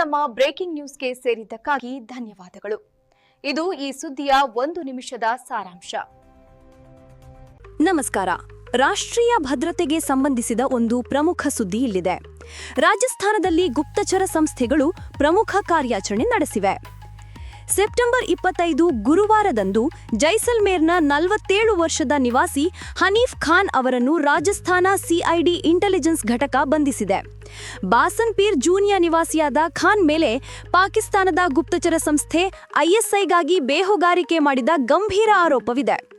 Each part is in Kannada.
ನಮ್ಮ ಬ್ರೇಕಿಂಗ್ ನ್ಯೂಸ್ಗೆ ಸೇರಿದ್ದಕ್ಕಾಗಿ ಧನ್ಯವಾದಗಳು. ಇದು ಈ ಸುದ್ದಿಯ ಒಂದು ನಿಮಿಷದ ಸಾರಾಂಶ. ನಮಸ್ಕಾರ. ರಾಷ್ಟ್ರೀಯ ಭದ್ರತೆಗೆ ಸಂಬಂಧಿಸಿದ ಒಂದು ಪ್ರಮುಖ ಸುದ್ದಿ ಇಲ್ಲಿದೆ. ರಾಜಸ್ಥಾನದಲ್ಲಿ ಗುಪ್ತಚರ ಸಂಸ್ಥೆಗಳು ಪ್ರಮುಖ ಕಾರ್ಯಾಚರಣೆ ನಡೆಸಿವೆ. ಸೆಪ್ಟೆಂಬರ್ ಇಪ್ಪತ್ತೈದು ಗುರುವಾರದಂದು ಜೈಸಲ್ಮೇರ್ನ ನಲವತ್ತೇಳು ವರ್ಷದ ನಿವಾಸಿ ಹನೀಫ್ ಖಾನ್ ಅವರನ್ನು ರಾಜಸ್ಥಾನ ಸಿಐಡಿ ಇಂಟೆಲಿಜೆನ್ಸ್ ಘಟಕ ಬಂಧಿಸಿದೆ. ಬಾಸನ್ಪೀರ್ ಜೂನಿಯರ್ ನಿವಾಸಿಯಾದ ಖಾನ್ ಮೇಲೆ ಪಾಕಿಸ್ತಾನದ ಗುಪ್ತಚರ ಸಂಸ್ಥೆ ಐಎಸ್ಐಗಾಗಿ ಬೇಹುಗಾರಿಕೆ ಮಾಡಿದ ಗಂಭೀರ ಆರೋಪವಿದೆ.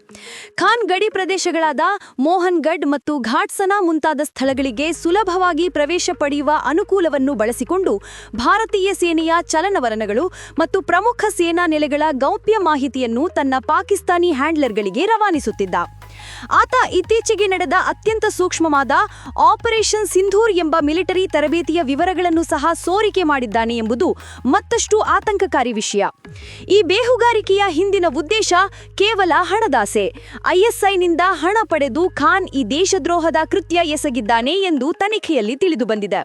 ಖಾನ್ ಗಡಿ ಪ್ರದೇಶಗಳಾದ ಮೋಹನ್ಗಢ್ ಮತ್ತು ಘಾಟ್ಸನಾ ಮುಂತಾದ ಸ್ಥಳಗಳಿಗೆ ಸುಲಭವಾಗಿ ಪ್ರವೇಶ ಪಡೆಯುವ ಅನುಕೂಲವನ್ನು ಬಳಸಿಕೊಂಡು ಭಾರತೀಯ ಸೇನೆಯ ಚಲನವಲನಗಳು ಮತ್ತು ಪ್ರಮುಖ ಸೇನಾ ನೆಲೆಗಳ ಗೌಪ್ಯ ಮಾಹಿತಿಯನ್ನು ತನ್ನ ಪಾಕಿಸ್ತಾನಿ ಹ್ಯಾಂಡ್ಲರ್ಗಳಿಗೆ ರವಾನಿಸುತ್ತಿದ್ದ. ಆತ ಇತ್ತೀಚೆಗೆ ನಡೆದ ಅತ್ಯಂತ ಸೂಕ್ಷ್ಮವಾದ ಆಪರೇಷನ್ ಸಿಂಧೂರ್ ಎಂಬ ಮಿಲಿಟರಿ ತರಬೇತಿಯ ವಿವರಗಳನ್ನು ಸಹ ಸೋರಿಕೆ ಮಾಡಿದ್ದಾನೆ ಎಂಬುದು ಮತ್ತಷ್ಟು ಆತಂಕಕಾರಿ ವಿಷಯ. ಈ ಬೇಹುಗಾರಿಕೆಯ ಹಿಂದಿನ ಉದ್ದೇಶ ಕೇವಲ ಹಣದಾಸೆ. ಐಎಸ್ಐನಿಂದ ಹಣ ಪಡೆದು ಖಾನ್ ಈ ದೇಶದ್ರೋಹದ ಕೃತ್ಯ ಎಸಗಿದ್ದಾನೆ ಎಂದು ತನಿಖೆಯಲ್ಲಿ ತಿಳಿದುಬಂದಿದೆ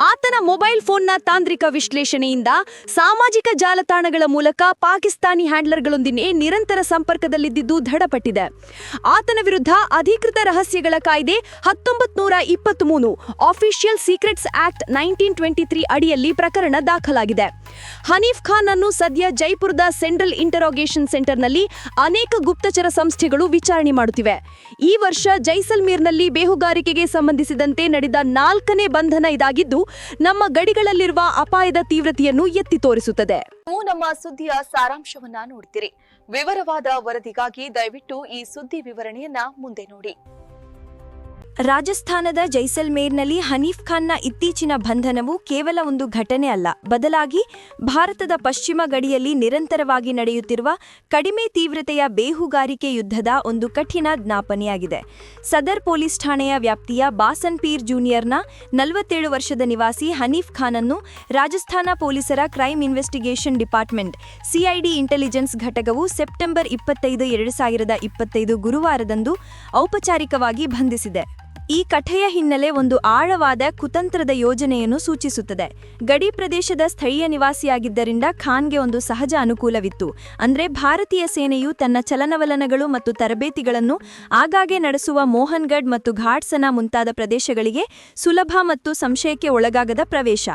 ಆತನ ಮೊಬೈಲ್ ಫೋನ್ನ ತಾಂತ್ರಿಕ ವಿಶ್ಲೇಷಣೆಯಿಂದ ಸಾಮಾಜಿಕ ಜಾಲತಾಣಗಳ ಮೂಲಕ ಪಾಕಿಸ್ತಾನಿ ಹ್ಯಾಂಡ್ಲರ್ಗಳೊಂದಿಗೆ ನಿರಂತರ ಸಂಪರ್ಕದಲ್ಲಿದ್ದಿದ್ದು ದೃಢಪಟ್ಟಿದೆ. ಆತನ ವಿರುದ್ಧ ಅಧಿಕೃತ ರಹಸ್ಯಗಳ ಕಾಯ್ದೆ ಹತ್ತೊಂಬತ್ ನೂರ ಇಪ್ಪತ್ಮೂರು official secrets act nineteen twenty three ಅಡಿಯಲ್ಲಿ ಪ್ರಕರಣ ದಾಖಲಾಗಿದೆ. ಹನೀಫ್ ಖಾನ್ ಅನ್ನು ಸದ್ಯ ಜೈಪುರದ ಸೆಂಟ್ರಲ್ ಇಂಟರೋಗೇಷನ್ ಸೆಂಟರ್ನಲ್ಲಿ ಅನೇಕ ಗುಪ್ತಚರ ಸಂಸ್ಥೆಗಳು ವಿಚಾರಣೆ ಮಾಡುತ್ತಿವೆ. ಈ ವರ್ಷ ಜೈಸಲ್ಮೇರ್ನಲ್ಲಿ ಬೇಹುಗಾರಿಕೆಗೆ ಸಂಬಂಧಿಸಿದಂತೆ ನಡೆದ ನಾಲ್ಕನೇ ಬಂಧನ ಇದಾಗಿದ್ದು, ನಮ್ಮ ಗಡಿಗಳಲ್ಲಿರುವ ಅಪಾಯದ ತೀವ್ರತೆಯನ್ನು ಎತ್ತಿ ತೋರಿಸುತ್ತದೆ. ನಮ್ಮ ಸುದ್ದಿಯ ಸಾರಾಂಶವನ್ನ ನೋಡ್ತೀರಿ. ವಿವರವಾದ ವರದಿಗಾಗಿ ದಯವಿಟ್ಟು ಈ ಸುದ್ದಿ ವಿವರಣೆಯನ್ನ ಮುಂದೆ ನೋಡಿ. ರಾಜಸ್ಥಾನದ ಜೈಸಲ್ಮೇರ್ನಲ್ಲಿ ಹನೀಫ್ ಖಾನ್ನ ಇತ್ತೀಚಿನ ಬಂಧನವು ಕೇವಲ ಒಂದು ಘಟನೆ ಅಲ್ಲ. ಬದಲಾಗಿ ಭಾರತದ ಪಶ್ಚಿಮ ಗಡಿಯಲ್ಲಿ ನಿರಂತರವಾಗಿ ನಡೆಯುತ್ತಿರುವ ಕಡಿಮೆ ತೀವ್ರತೆಯ ಬೇಹುಗಾರಿಕೆ ಯುದ್ಧದ ಒಂದು ಕಠಿಣ ಜ್ಞಾಪನೆಯಾಗಿದೆ. ಸದರ್ ಪೊಲೀಸ್ ಠಾಣೆಯ ವ್ಯಾಪ್ತಿಯ ಬಾಸನ್ ಪೀರ್ ಜೂನಿಯರ್ನ ನಲವತ್ತೇಳು ವರ್ಷದ ನಿವಾಸಿ ಹನೀಫ್ ಅನ್ನು ರಾಜಸ್ಥಾನ ಪೊಲೀಸರ crime investigation department CID intelligence ಘಟಕವು ಸೆಪ್ಟೆಂಬರ್ ಇಪ್ಪತ್ತೈದು, ಎರಡು ಸಾವಿರದ ಇಪ್ಪತ್ತೈದು ಗುರುವಾರದಂದು ಔಪಚಾರಿಕವಾಗಿ ಬಂಧಿಸಿದೆ. ಈ ಕಥೆಯ ಹಿನ್ನೆಲೆ ಒಂದು ಆಳವಾದ ಕುತಂತ್ರದ ಯೋಜನೆಯನ್ನು ಸೂಚಿಸುತ್ತದೆ. ಗಡಿ ಪ್ರದೇಶದ ಸ್ಥಳೀಯ ನಿವಾಸಿಯಾಗಿದ್ದರಿಂದ ಖಾನ್ಗೆ ಒಂದು ಸಹಜ ಅನುಕೂಲವಿತ್ತು. ಅಂದರೆ ಭಾರತೀಯ ಸೇನೆಯು ತನ್ನ ಚಲನವಲನಗಳು ಮತ್ತು ತರಬೇತಿಗಳನ್ನು ಆಗಾಗ್ಗೆ ನಡೆಸುವ ಮೋಹನ್ಗಢ್ ಮತ್ತು ಘಾಟ್ಸನ ಮುಂತಾದ ಪ್ರದೇಶಗಳಿಗೆ ಸುಲಭ ಮತ್ತು ಸಂಶಯಕ್ಕೆ ಒಳಗಾಗದ ಪ್ರವೇಶ.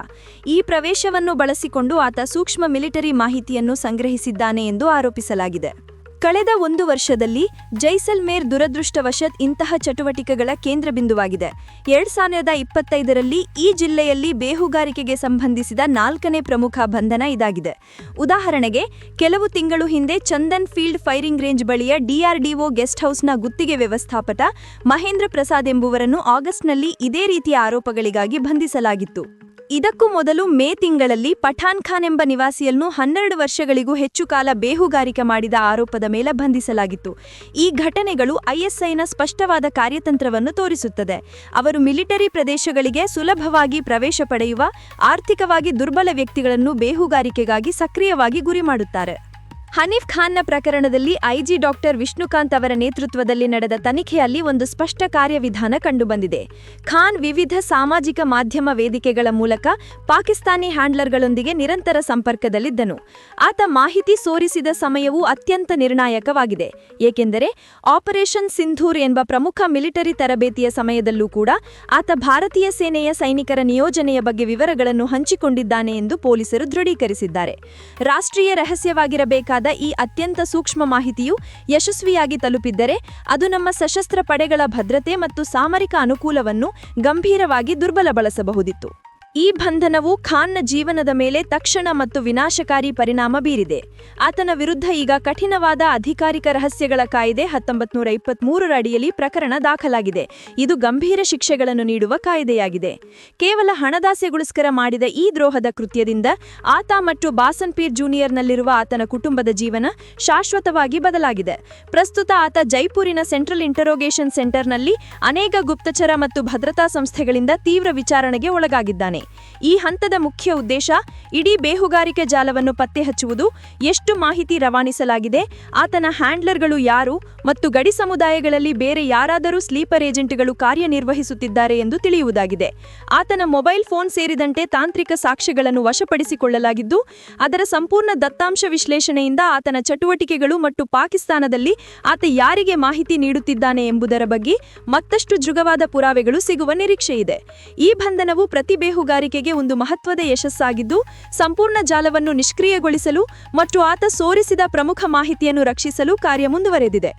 ಈ ಪ್ರವೇಶವನ್ನು ಬಳಸಿಕೊಂಡು ಆತ ಸೂಕ್ಷ್ಮ ಮಿಲಿಟರಿ ಮಾಹಿತಿಯನ್ನು ಸಂಗ್ರಹಿಸಿದ್ದಾನೆ ಎಂದು ಆರೋಪಿಸಲಾಗಿದೆ. ಕಳೆದ ಒಂದು ವರ್ಷದಲ್ಲಿ ಜೈಸಲ್ಮೇರ್ ದುರದೃಷ್ಟವಶತ್ ಇಂತಹ ಚಟುವಟಿಕೆಗಳ ಕೇಂದ್ರ ಬಿಂದುವಾಗಿದೆ. ಎರಡ್ ಸಾವಿರದ ಇಪ್ಪತ್ತೈದರಲ್ಲಿ ಈ ಜಿಲ್ಲೆಯಲ್ಲಿ ಬೇಹುಗಾರಿಕೆಗೆ ಸಂಬಂಧಿಸಿದ ನಾಲ್ಕನೇ ಪ್ರಮುಖ ಬಂಧನ ಇದಾಗಿದೆ. ಉದಾಹರಣೆಗೆ, ಕೆಲವು ತಿಂಗಳು ಹಿಂದೆ ಚಂದನ್ ಫೀಲ್ಡ್ ಫೈರಿಂಗ್ ರೇಂಜ್ ಬಳಿಯ ಡಿಆರ್ಡಿಒ ಗೆಸ್ಟ್ ಹೌಸ್ನ ಗುತ್ತಿಗೆ ವ್ಯವಸ್ಥಾಪಕ ಮಹೇಂದ್ರ ಪ್ರಸಾದ್ ಎಂಬುವರನ್ನು ಆಗಸ್ಟ್ನಲ್ಲಿ ಇದೇ ರೀತಿಯ ಆರೋಪಗಳಿಗಾಗಿ ಬಂಧಿಸಲಾಗಿತ್ತು. ಇದಕ್ಕೂ ಮೊದಲು ಮೇ ತಿಂಗಳಲ್ಲಿ ಪಠಾನ್ ಖಾನ್ ಎಂಬ ನಿವಾಸಿಯನ್ನು ಹನ್ನೆರಡು ವರ್ಷಗಳಿಗೂ ಹೆಚ್ಚು ಕಾಲ ಬೇಹುಗಾರಿಕೆ ಮಾಡಿದ ಆರೋಪದ ಮೇಲೆ ಬಂಧಿಸಲಾಗಿತ್ತು. ಈ ಘಟನೆಗಳು ಐಎಸ್ಐನ ಸ್ಪಷ್ಟವಾದ ಕಾರ್ಯತಂತ್ರವನ್ನು ತೋರಿಸುತ್ತದೆ. ಅವರು ಮಿಲಿಟರಿ ಪ್ರದೇಶಗಳಿಗೆ ಸುಲಭವಾಗಿ ಪ್ರವೇಶ ಪಡೆಯುವ, ಆರ್ಥಿಕವಾಗಿ ದುರ್ಬಲ ವ್ಯಕ್ತಿಗಳನ್ನು ಬೇಹುಗಾರಿಕೆಗಾಗಿ ಸಕ್ರಿಯವಾಗಿ ಗುರಿ ಮಾಡುತ್ತಾರೆ. ಹನೀಫ್ ಖಾನ್ನ ಪ್ರಕರಣದಲ್ಲಿ ಐಜಿ ಡಾಕ್ಟರ್ ವಿಷ್ಣುಕಾಂತ್ ಅವರ ನೇತೃತ್ವದಲ್ಲಿ ನಡೆದ ತನಿಖೆಯಲ್ಲಿ ಒಂದು ಸ್ಪಷ್ಟ ಕಾರ್ಯವಿಧಾನ ಕಂಡುಬಂದಿದೆ. ಖಾನ್ ವಿವಿಧ ಸಾಮಾಜಿಕ ಮಾಧ್ಯಮ ವೇದಿಕೆಗಳ ಮೂಲಕ ಪಾಕಿಸ್ತಾನಿ ಹ್ಯಾಂಡ್ಲರ್ಗಳೊಂದಿಗೆ ನಿರಂತರ ಸಂಪರ್ಕದಲ್ಲಿದ್ದನು. ಆತ ಮಾಹಿತಿ ಸೋರಿಸಿದ ಸಮಯವು ಅತ್ಯಂತ ನಿರ್ಣಾಯಕವಾಗಿದೆ. ಏಕೆಂದರೆ ಆಪರೇಷನ್ ಸಿಂಧೂರ್ ಎಂಬ ಪ್ರಮುಖ ಮಿಲಿಟರಿ ತರಬೇತಿಯ ಸಮಯದಲ್ಲೂ ಕೂಡ ಆತ ಭಾರತೀಯ ಸೇನೆಯ ಸೈನಿಕರ ನಿಯೋಜನೆಯ ಬಗ್ಗೆ ವಿವರಗಳನ್ನು ಹಂಚಿಕೊಂಡಿದ್ದಾನೆ ಎಂದು ಪೊಲೀಸರು ದೃಢೀಕರಿಸಿದ್ದಾರೆ. ರಾಷ್ಟ್ರೀಯ ರಹಸ್ಯವಾಗಿರಬೇಕಾದ ಈ ಅತ್ಯಂತ ಸೂಕ್ಷ್ಮ ಮಾಹಿತಿಯು ಯಶಸ್ವಿಯಾಗಿ ತಲುಪಿದ್ದರೆ ಅದು ನಮ್ಮ ಸಶಸ್ತ್ರ ಪಡೆಗಳ ಭದ್ರತೆ ಮತ್ತು ಸಾಮರಿಕ ಅನುಕೂಲವನ್ನು ಗಂಭೀರವಾಗಿ ದುರ್ಬಲಗೊಳಿಸಬಹುದಿತ್ತು ಈ ಬಂಧನವು ಖಾನ್ನ ಜೀವನದ ಮೇಲೆ ತಕ್ಷಣ ಮತ್ತು ವಿನಾಶಕಾರಿ ಪರಿಣಾಮ ಬೀರಿದೆ. ಆತನ ವಿರುದ್ಧ ಈಗ ಕಠಿಣವಾದ ಅಧಿಕಾರಿಕ ರಹಸ್ಯಗಳ ಕಾಯ್ದೆ ಹತ್ತೊಂಬತ್ತು ನೂರ ಅಡಿಯಲ್ಲಿ ಪ್ರಕರಣ ದಾಖಲಾಗಿದೆ. ಇದು ಗಂಭೀರ ಶಿಕ್ಷೆಗಳನ್ನು ನೀಡುವ ಕಾಯ್ದೆಯಾಗಿದೆ. ಕೇವಲ ಹಣದಾಸೆಗೋಸ್ಕರ ಮಾಡಿದ ಈ ದ್ರೋಹದ ಕೃತ್ಯದಿಂದ ಆತ ಮತ್ತು ಬಾಸನ್ಪೀರ್ ಜೂನಿಯರ್ನಲ್ಲಿರುವ ಆತನ ಕುಟುಂಬದ ಜೀವನ ಶಾಶ್ವತವಾಗಿ ಬದಲಾಗಿದೆ. ಪ್ರಸ್ತುತ ಆತ ಜೈಪುರಿನ ಸೆಂಟ್ರಲ್ ಇಂಟರೋಗೇಷನ್ ಸೆಂಟರ್ನಲ್ಲಿ ಅನೇಕ ಗುಪ್ತಚರ ಮತ್ತು ಭದ್ರತಾ ಸಂಸ್ಥೆಗಳಿಂದ ತೀವ್ರ ವಿಚಾರಣೆಗೆ ಒಳಗಾಗಿದ್ದಾನೆ. ಈ ಹಂತದ ಮುಖ್ಯ ಉದ್ದೇಶ ಇಡೀ ಬೇಹುಗಾರಿಕೆ ಜಾಲವನ್ನು ಪತ್ತೆ ಹಚ್ಚುವುದು ಎಷ್ಟು ಮಾಹಿತಿ ರವಾನಿಸಲಾಗಿದೆ ಆತನ ಹ್ಯಾಂಡ್ಲರ್ಗಳು ಯಾರು ಮತ್ತು ಗಡಿ ಸಮುದಾಯಗಳಲ್ಲಿ ಬೇರೆ ಯಾರಾದರೂ ಸ್ಲೀಪರ್ ಏಜೆಂಟ್ಗಳು ಕಾರ್ಯನಿರ್ವಹಿಸುತ್ತಿದ್ದಾರೆ ಎಂದು ತಿಳಿಯುವುದಾಗಿದೆ ಆತನ ಮೊಬೈಲ್ ಫೋನ್ ಸೇರಿದಂತೆ ತಾಂತ್ರಿಕ ಸಾಕ್ಷ್ಯಗಳನ್ನು ವಶಪಡಿಸಿಕೊಳ್ಳಲಾಗಿದ್ದು ಅದರ ಸಂಪೂರ್ಣ ದತ್ತಾಂಶ ವಿಶ್ಲೇಷಣೆಯಿಂದ ಆತನ ಚಟುವಟಿಕೆಗಳು ಮತ್ತು ಪಾಕಿಸ್ತಾನದಲ್ಲಿ ಆತ ಯಾರಿಗೆ ಮಾಹಿತಿ ನೀಡುತ್ತಿದ್ದಾನೆ ಎಂಬುದರ ಬಗ್ಗೆ ಮತ್ತಷ್ಟು ದೃಢವಾದ ಪುರಾವೆಗಳು ಸಿಗುವ ನಿರೀಕ್ಷೆಯಿದೆ ಈ ಬಂಧನವು ಪ್ರತಿ ಬೇಹುಗಾರಿಕೆಗೆ ಒಂದು ಮಹತ್ವದ ಯಶಸ್ಸಾಗಿದ್ದು, ಸಂಪೂರ್ಣ ಜಾಲವನ್ನು ನಿಷ್ಕ್ರಿಯಗೊಳಿಸಲು ಮತ್ತು ಆತ ಸೋರಿಸಿದ ಪ್ರಮುಖ ಮಾಹಿತಿಯನ್ನು ರಕ್ಷಿಸಲು ಕಾರ್ಯ ಮುಂದುವರೆದಿದೆ.